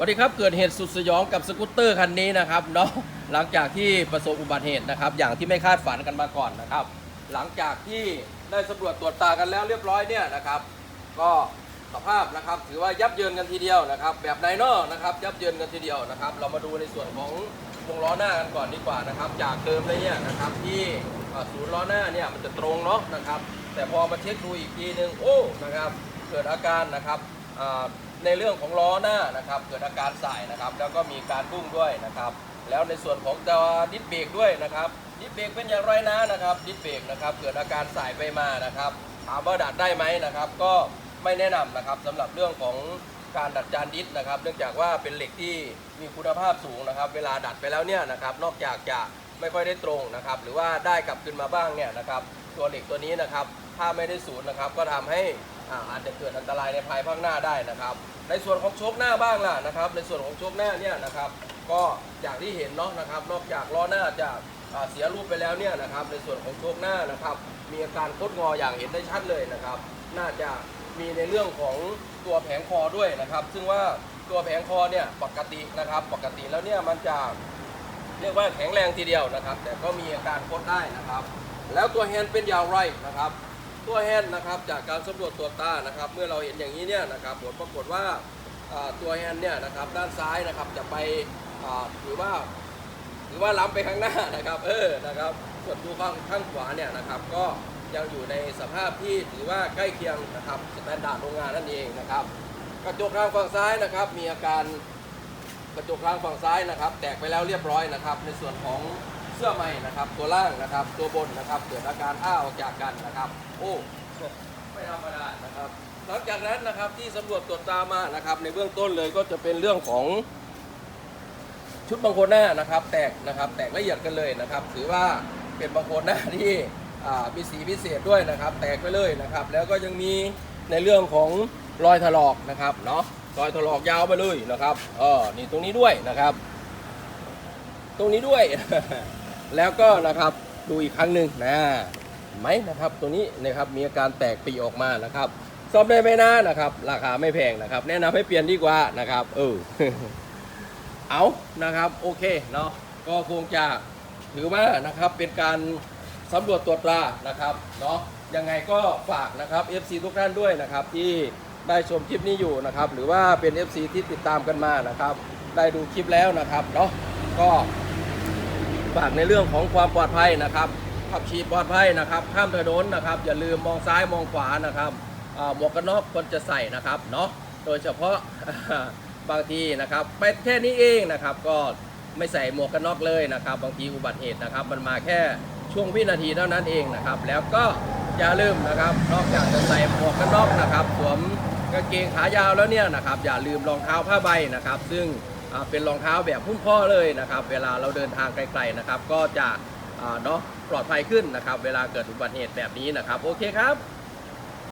สวัสดีครับเกิดเหตุสุดสยองกับสกูตเตอร์คันนี้นะครับเนาะหลังจากที่ประสบอุบัติเหตุนะครับ อย่างที่ไม่คาดฝันกันมาก่อนนะครับ หลังจากที่ได้สำรวจตรวจตากันแล้วเรียบร้อยเนี่ยนะครับ ก็สภาพนะครับ ถือว่ายับเยินกันทีเดียวนะครับ แบบไดโน่นะครับ ยับเยินกันทีเดียวนะครับ เรามาดูในส่วนของวงล้อหน้ากันก่อนดีกว่านะครับ จากเดิมเลยเนี่ยนะครับที่ศูนย์ล้อหน้าเนี่ยมันจะตรงเนาะนะครับ แต่พอมาเช็คดูอีกทีนึงโอ้นะครับ เกิดอาการนะครับ ในเรื่องของล้อหน้านะครับเกิดอาการสายนะครับแล้วก็มีการบุ้งด้วยนะครับแล้วในส่วนของตัวดิสเบรกด้วยนะครับดิสเบรกเป็นอย่างไรนะนะครับดิสเบรกนะครับเกิดอาการสายไปมานะครับถามว่าดัดได้ไหมนะครับ ก็ไม่แนะนำนะครับสำหรับเรื่องของการดัดจานดิสนะครับ เนื่องจากว่าเป็นเหล็กที่มีคุณภาพสูงนะครับ เวลาดัดไปแล้วเนี่ยนะครับนอกจากจะไม่ค่อยได้ตรงนะครับ หรือว่าได้กลับคืนมาบ้างเนี่ยนะครับตัวเหล็กตัวนี้นะครับถ้าไม่ได้ศูนย์นะครับ ก็ทำให้ อาจจะเกิดอันตรายในภายภาคหน้าได้นะครับ ในส่วนของโชคหน้าบ้างล่ะนะครับ ในส่วนของโชคหน้าเนี่ยนะครับ ก็อย่างที่เห็นเนาะนะครับ นอกจากล้อหน้าจะเสียรูปไปแล้วเนี่ยนะครับ ในส่วนของโชคหน้านะครับ มีอาการคดงออย่างเห็นได้ชัดเลยนะครับ น่าจะมีในเรื่องของตัวแผงคอด้วยนะครับ ซึ่งว่าตัวแผงคอเนี่ยปกตินะครับ ปกติแล้วเนี่ยมันจะเรียกว่าแข็งแรงทีเดียวนะครับ แต่ก็มีอาการโคดได้นะครับ แล้วตัวแฮนด์เป็นอย่างไรนะครับ ตัวแฮนด์นะครับจากการสำรวจตัวตานะครับ เมื่อเราเห็นอย่างนี้เนี่ยนะครับผลปรากฏว่าตัวแฮนด์เนี่ยนะครับด้านซ้ายนะครับจะไปอ่าถือว่าถือว่าล้ำไปข้างหน้านะครับ เออนะครับส่วนตัวข้างข้างขวาเนี่ยนะครับก็ยังอยู่ในสภาพที่ถือว่าใกล้เคียงนะครับสแตนดาร์ดโรงงานนั่นเองนะครับ กระจกทางฝั่งซ้ายนะครับ มีอาการกระจกทางฝั่งซ้ายนะครับ แตกไปแล้วเรียบร้อยนะครับ ในส่วนของ สื้อใหม่นะครับ ตัวล่างนะครับ ตัวบนนะครับเกิดอาการอ้าออกจากกันนะครับ โอ้ไม่ธรรมดานะครับหลังจากนั้นนะครับที่สำรวจตรวจตามานะครับ ในเบื้องต้นเลยก็จะเป็นเรื่องของชุดบางโคนหน้านะครับ แตกนะครับ แตกละเอียดกันเลยนะครับ ถือว่าเป็นบางโคนหน้าที่มีสีพิเศษด้วยนะครับ แตกไปเลยนะครับ แล้วก็ยังมีในเรื่องของรอยถลอกนะครับเนาะรอยถลอกยาวไปเลยนะครับเออนี่ตรงนี้ด้วยนะครับ ตรงนี้ด้วย แล้วก็นะครับดูอีกครั้งหนึ่งนะไหมนะครับตัวนี้นะครับมีอาการแตกปีออกมานะครับซ่อมได้ไหมนะนะครับ ราคาไม่แพงนะครับ แนะนำให้เปลี่ยนดีกว่านะครับ เออเอานะครับ โอเคเนาะก็คงจะถือว่านะครับเป็นการสำรวจตรวจตรานะครับเนาะยังไงก็ฝากนะครับ FC ทุกท่านด้วยนะครับ ที่ได้ชมคลิปนี้อยู่นะครับ หรือว่าเป็น FC ที่ติดตามกันมานะครับ ได้ดูคลิปแล้วนะครับเนาะก็ ฝากในเรื่องของความปลอดภัยนะครับขับขี่ปลอดภัยนะครับข้ามถนนนะครับ อย่าลืมมองซ้ายมองขวานะครับหมวกกันน็อกควรจะใส่นะครับเนาะโดยเฉพาะบางทีนะครับไปแค่นี้เองนะครับ ก็ไม่ใส่หมวกกันน็อกเลยนะครับ บางทีอุบัติเหตุนะครับ มันมาแค่ช่วงวินาทีเท่านั้นเองนะครับ แล้วก็อย่าลืมนะครับ นอกจากจะใส่หมวกกันน็อกนะครับ สวมกางเกงขายาวแล้วเนี่ยนะครับ อย่าลืมรองเท้าผ้าใบนะครับ ซึ่ง เป็นรองเท้าแบบหุ้มข้อเลยนะครับ เวลาเราเดินทางไกลๆนะครับ ก็จะเนาะปลอดภัยขึ้นนะครับ เวลาเกิดอุบัติเหตุแบบนี้นะครับ โอเคครับ